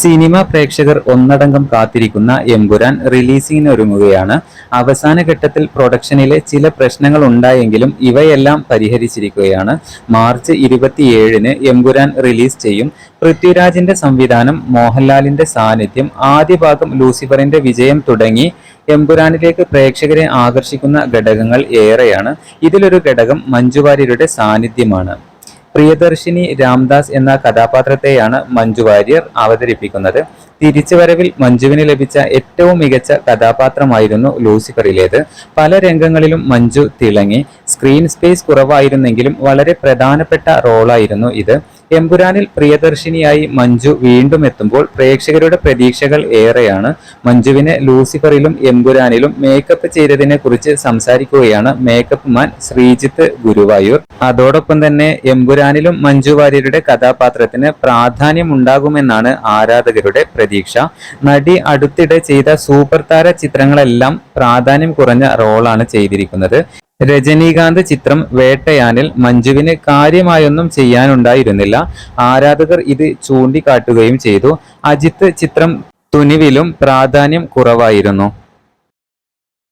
Cinema പ്രേക്ഷകർ ഒന്നടങ്കം കാത്തിരിക്കുന്ന എമ്പുരാൻ റിലീസിങ്ങിനൊരുങ്ങുകയാണ്. അവസാന ഘട്ടത്തിൽ പ്രൊഡക്ഷനിലെ ചില പ്രശ്നങ്ങൾ ഉണ്ടായെങ്കിലും ഇവയെല്ലാം പരിഹരിച്ചിരിക്കുകയാണ്. മാർച്ച് ഇരുപത്തിയേഴിന് എമ്പുരാൻ റിലീസ് ചെയ്യും. പൃഥ്വിരാജിന്റെ സംവിധാനം മോഹൻലാലിന്റെ സാന്നിധ്യം ആദ്യ ഭാഗം ലൂസിഫറിന്റെ വിജയം തുടങ്ങി എമ്പുരാനിലേക്ക് പ്രേക്ഷകരെ ആകർഷിക്കുന്ന ഘടകങ്ങൾ ഏറെയാണ്. ഇതിലൊരു ഘടകം മഞ്ജുവാര്യരുടെ സാന്നിധ്യമാണ്. പ്രിയദർശിനി രാംദാസ് എന്ന കഥാപാത്രത്തെയാണ് മഞ്ജു വാര്യർ അവതരിപ്പിക്കുന്നത്. തിരിച്ചുവരവിൽ മഞ്ജുവിന് ലഭിച്ച ഏറ്റവും മികച്ച കഥാപാത്രമായിരുന്നു ലൂസിഫറിലേത്. പല രംഗങ്ങളിലും മഞ്ജു തിളങ്ങി. സ്ക്രീൻ സ്പേസ് കുറവായിരുന്നെങ്കിലും വളരെ പ്രധാനപ്പെട്ട റോളായിരുന്നു ഇത്. എമ്പുരാനിൽ പ്രിയദർശിനിയായി മഞ്ജു വീണ്ടും എത്തുമ്പോൾ പ്രേക്ഷകരുടെ പ്രതീക്ഷകൾ ഏറെയാണ്. മഞ്ജുവിനെ ലൂസിഫറിലും എമ്പുരാനിലും മേക്കപ്പ് ചെയ്തതിനെ കുറിച്ച് സംസാരിക്കുകയാണ് മേക്കപ്പ് മാൻ ശ്രീജിത്ത് ഗുരുവായൂർ. അതോടൊപ്പം തന്നെ എമ്പുരാനിലും മഞ്ജു വാര്യരുടെ കഥാപാത്രത്തിന് പ്രാധാന്യമുണ്ടാകുമെന്നാണ് ആരാധകരുടെ പ്രതീക്ഷ. നടി അടുത്തിടെ ചെയ്ത സൂപ്പർ താര ചിത്രങ്ങളെല്ലാം പ്രാധാന്യം കുറഞ്ഞ റോളാണ് ചെയ്തിരിക്കുന്നത്. രജനീകാന്ത് ചിത്രം വേട്ടയാനിൽ മഞ്ജുവിന് കാര്യമായൊന്നും ചെയ്യാനുണ്ടായിരുന്നില്ല. ആരാധകർ ഇത് ചൂണ്ടിക്കാട്ടുകയും ചെയ്തു. അജിത്ത് ചിത്രം തുനിവിലും പ്രാധാന്യം കുറവായിരുന്നു.